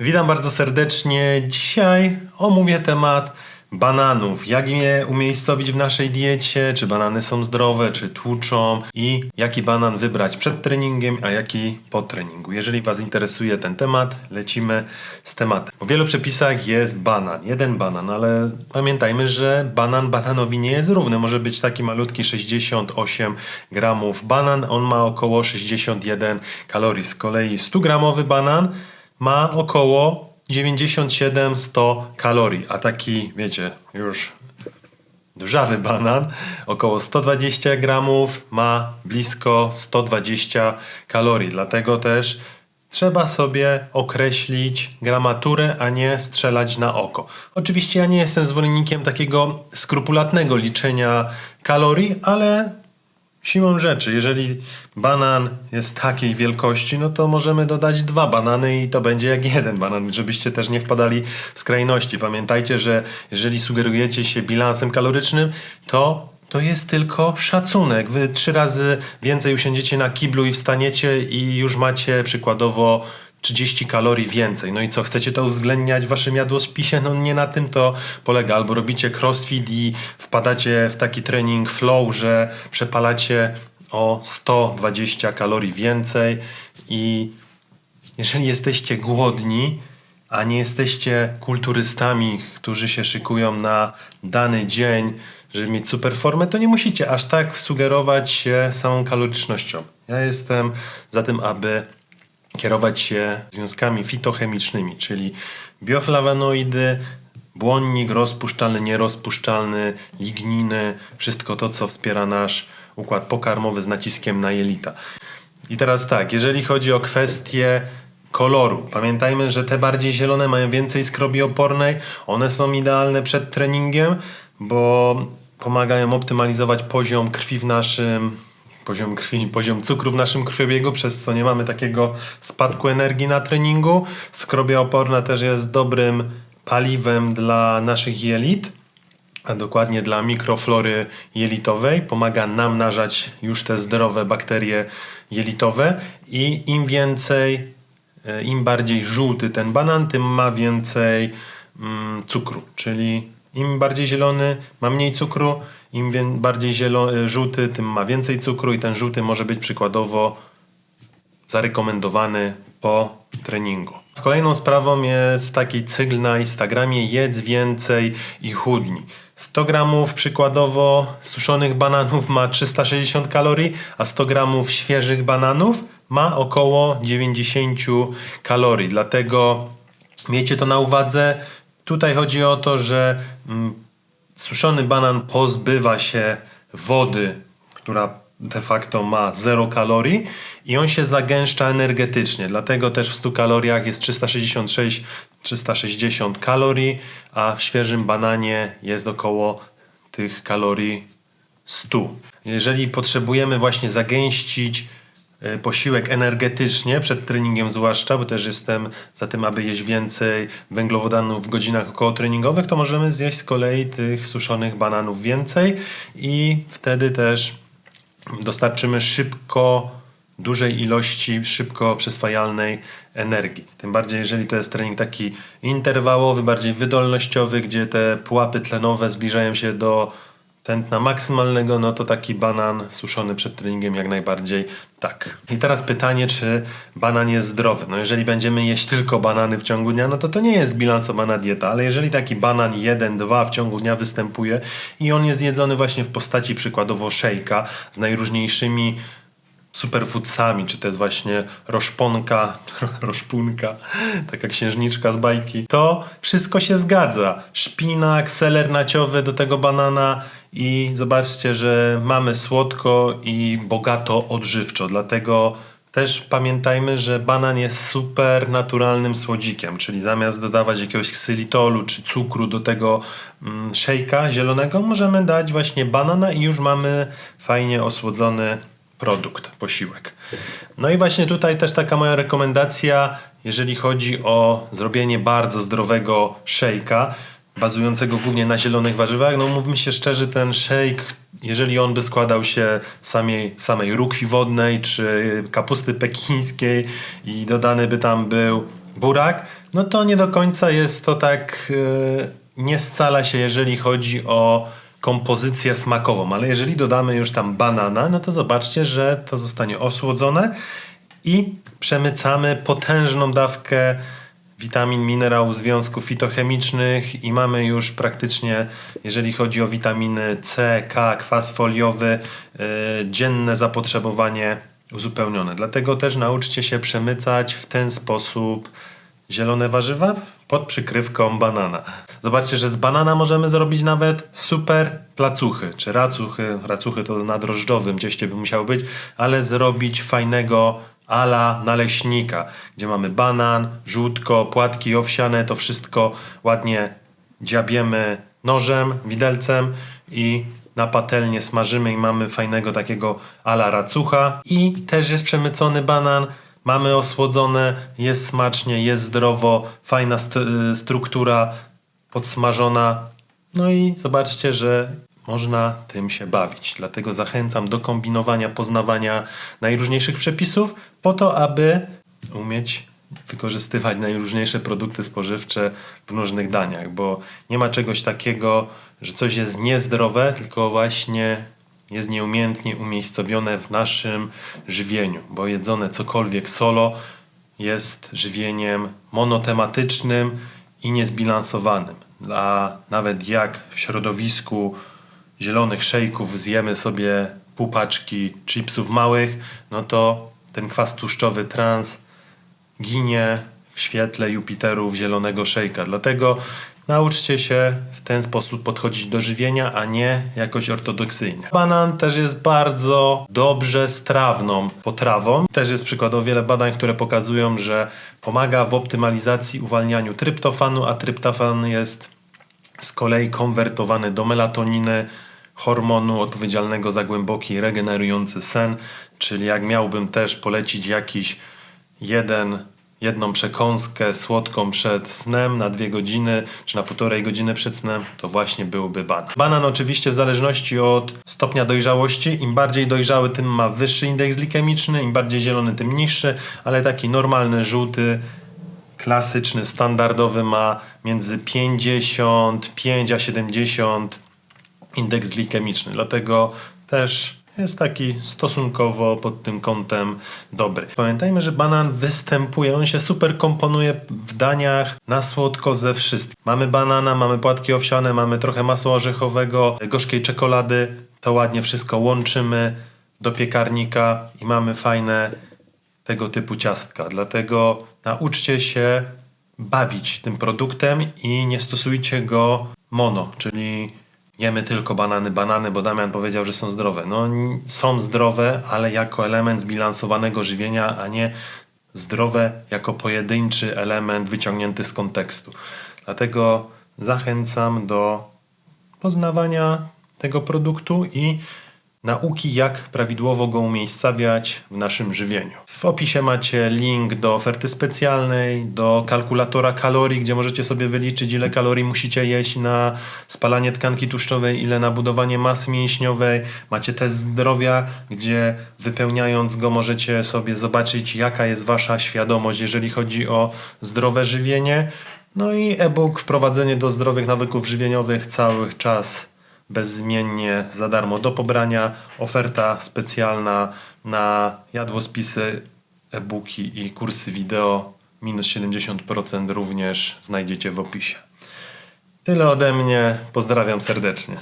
Witam bardzo serdecznie. Dzisiaj omówię temat bananów. Jak je umiejscowić w naszej diecie? Czy banany są zdrowe, czy tłuczą? I jaki banan wybrać przed treningiem, a jaki po treningu? Jeżeli Was interesuje ten temat, lecimy z tematem. W wielu przepisach jest banan, jeden banan, ale pamiętajmy, że banan bananowi nie jest równy. Może być taki malutki 68 gramów banan, on ma około 61 kalorii. Z kolei 100 gramowy banan ma około 97-100 kalorii, a taki, wiecie, już dużawy banan, około 120 gramów, ma blisko 120 kalorii. Dlatego też trzeba sobie określić gramaturę, a nie strzelać na oko. Oczywiście ja nie jestem zwolennikiem takiego skrupulatnego liczenia kalorii, ale Siłą rzeczy, jeżeli banan jest takiej wielkości, no to możemy dodać dwa banany i to będzie jak jeden banan, żebyście też nie wpadali w skrajności. Pamiętajcie, że jeżeli sugerujecie się bilansem kalorycznym, to to jest tylko szacunek. Wy trzy razy więcej usiądziecie na kiblu i wstaniecie i już macie przykładowo 30 kalorii więcej. No i co, chcecie to uwzględniać w waszym jadłospisie? No nie na tym to polega. Albo robicie crossfit i wpadacie w taki trening flow, że przepalacie o 120 kalorii więcej i jeżeli jesteście głodni, a nie jesteście kulturystami, którzy się szykują na dany dzień, żeby mieć super formę, to nie musicie aż tak sugerować się samą kalorycznością. Ja jestem za tym, aby kierować się związkami fitochemicznymi, czyli bioflawanoidy, błonnik rozpuszczalny, nierozpuszczalny, ligniny, wszystko to, co wspiera nasz układ pokarmowy z naciskiem na jelita. I teraz tak, jeżeli chodzi o kwestię koloru, pamiętajmy, że te bardziej zielone mają więcej skrobi opornej, one są idealne przed treningiem, bo pomagają optymalizować poziom krwi w naszym poziom krwi, poziom cukru w naszym krwiobiegu, przez co nie mamy takiego spadku energii na treningu. Skrobia oporna też jest dobrym paliwem dla naszych jelit, a dokładnie dla mikroflory jelitowej. Pomaga nam nażać już te zdrowe bakterie jelitowe i im więcej, e, im bardziej żółty ten banan, tym ma więcej mm, cukru, czyli im bardziej zielony ma mniej cukru, im bardziej zielo- żółty, tym ma więcej cukru i ten żółty może być przykładowo zarekomendowany po treningu. Kolejną sprawą jest taki cykl na Instagramie jedz więcej i chudni. 100 gramów przykładowo suszonych bananów ma 360 kalorii, a 100 gramów świeżych bananów ma około 90 kalorii. Dlatego miejcie to na uwadze. Tutaj chodzi o to, że mm, suszony banan pozbywa się wody, która de facto ma 0 kalorii i on się zagęszcza energetycznie. Dlatego też w 100 kaloriach jest 366-360 kalorii, a w świeżym bananie jest około tych kalorii 100. Jeżeli potrzebujemy właśnie zagęścić posiłek energetycznie, przed treningiem zwłaszcza, bo też jestem za tym, aby jeść więcej węglowodanów w godzinach okołotreningowych, to możemy zjeść z kolei tych suszonych bananów więcej i wtedy też dostarczymy szybko dużej ilości szybko przyswajalnej energii. Tym bardziej, jeżeli to jest trening taki interwałowy, bardziej wydolnościowy, gdzie te pułapy tlenowe zbliżają się do tętna maksymalnego, no to taki banan suszony przed treningiem jak najbardziej tak. I teraz pytanie, czy banan jest zdrowy? No jeżeli będziemy jeść tylko banany w ciągu dnia, no to to nie jest zbilansowana dieta, ale jeżeli taki banan 1, 2 w ciągu dnia występuje i on jest jedzony właśnie w postaci przykładowo szejka z najróżniejszymi superfoodsami, czy to jest właśnie roszponka, roszpunka, taka księżniczka z bajki, to wszystko się zgadza. Szpinak, seler naciowy do tego banana i zobaczcie, że mamy słodko i bogato odżywczo, dlatego też pamiętajmy, że banan jest super naturalnym słodzikiem, czyli zamiast dodawać jakiegoś ksylitolu czy cukru do tego mm, szejka zielonego, możemy dać właśnie banana i już mamy fajnie osłodzony produkt, posiłek. No i właśnie tutaj też taka moja rekomendacja, jeżeli chodzi o zrobienie bardzo zdrowego szejka, bazującego głównie na zielonych warzywach. No mówmy się szczerze, ten shake, jeżeli on by składał się samej, samej rukwi wodnej czy kapusty pekińskiej i dodany by tam był burak, no to nie do końca jest to tak, yy, nie scala się, jeżeli chodzi o kompozycję smakową, ale jeżeli dodamy już tam banana, no to zobaczcie, że to zostanie osłodzone i przemycamy potężną dawkę witamin, minerałów, związków fitochemicznych i mamy już praktycznie, jeżeli chodzi o witaminy C, K, kwas foliowy, yy, dzienne zapotrzebowanie uzupełnione. Dlatego też nauczcie się przemycać w ten sposób zielone warzywa pod przykrywką banana. Zobaczcie, że z banana możemy zrobić nawet super placuchy, czy racuchy, racuchy to na drożdżowym cieście by musiało być, ale zrobić fajnego ala naleśnika, gdzie mamy banan, żółtko, płatki owsiane, to wszystko ładnie dziabiemy nożem, widelcem i na patelnię smażymy i mamy fajnego takiego ala racucha. I też jest przemycony banan, mamy osłodzone, jest smacznie, jest zdrowo, fajna st- struktura podsmażona. No i zobaczcie, że można tym się bawić. Dlatego zachęcam do kombinowania, poznawania najróżniejszych przepisów, po to, aby umieć wykorzystywać najróżniejsze produkty spożywcze w różnych daniach, bo nie ma czegoś takiego, że coś jest niezdrowe, tylko właśnie jest nieumiejętnie umiejscowione w naszym żywieniu, bo jedzone cokolwiek solo jest żywieniem monotematycznym i niezbilansowanym. A nawet jak w środowisku zielonych szejków zjemy sobie pół paczki chipsów małych, no to ten kwas tłuszczowy trans ginie w świetle Jupiterów zielonego szejka. Dlatego nauczcie się w ten sposób podchodzić do żywienia, a nie jakoś ortodoksyjnie. Banan też jest bardzo dobrze strawną potrawą. Też jest przykładowo wiele badań, które pokazują, że pomaga w optymalizacji uwalnianiu tryptofanu, a tryptofan jest z kolei konwertowany do melatoniny, hormonu odpowiedzialnego za głęboki, regenerujący sen. Czyli jak miałbym też polecić jakiś jeden, jedną przekąskę słodką przed snem na dwie godziny, czy na półtorej godziny przed snem, to właśnie byłby banan. Banan oczywiście w zależności od stopnia dojrzałości, im bardziej dojrzały, tym ma wyższy indeks glikemiczny, im bardziej zielony, tym niższy, ale taki normalny, żółty, klasyczny, standardowy ma między 55 a 70 indeks glikemiczny. Dlatego też jest taki stosunkowo pod tym kątem dobry. Pamiętajmy, że banan występuje, on się super komponuje w daniach na słodko ze wszystkim. Mamy banana, mamy płatki owsiane, mamy trochę masła orzechowego, gorzkiej czekolady. To ładnie wszystko łączymy do piekarnika i mamy fajne tego typu ciastka. Dlatego nauczcie się bawić tym produktem i nie stosujcie go mono, czyli jemy tylko banany, banany, bo Damian powiedział, że są zdrowe. No są zdrowe, ale jako element zbilansowanego żywienia, a nie zdrowe jako pojedynczy element wyciągnięty z kontekstu. Dlatego zachęcam do poznawania tego produktu i nauki, jak prawidłowo go umiejscawiać w naszym żywieniu. W opisie macie link do oferty specjalnej, do kalkulatora kalorii, gdzie możecie sobie wyliczyć, ile kalorii musicie jeść na spalanie tkanki tłuszczowej, ile na budowanie masy mięśniowej. Macie test zdrowia, gdzie wypełniając go możecie sobie zobaczyć, jaka jest wasza świadomość, jeżeli chodzi o zdrowe żywienie. No i e-book Wprowadzenie do zdrowych nawyków żywieniowych cały czas bezzmiennie za darmo do pobrania. Oferta specjalna na jadłospisy, e-booki i kursy wideo. Minus 70% również znajdziecie w opisie. Tyle ode mnie. Pozdrawiam serdecznie.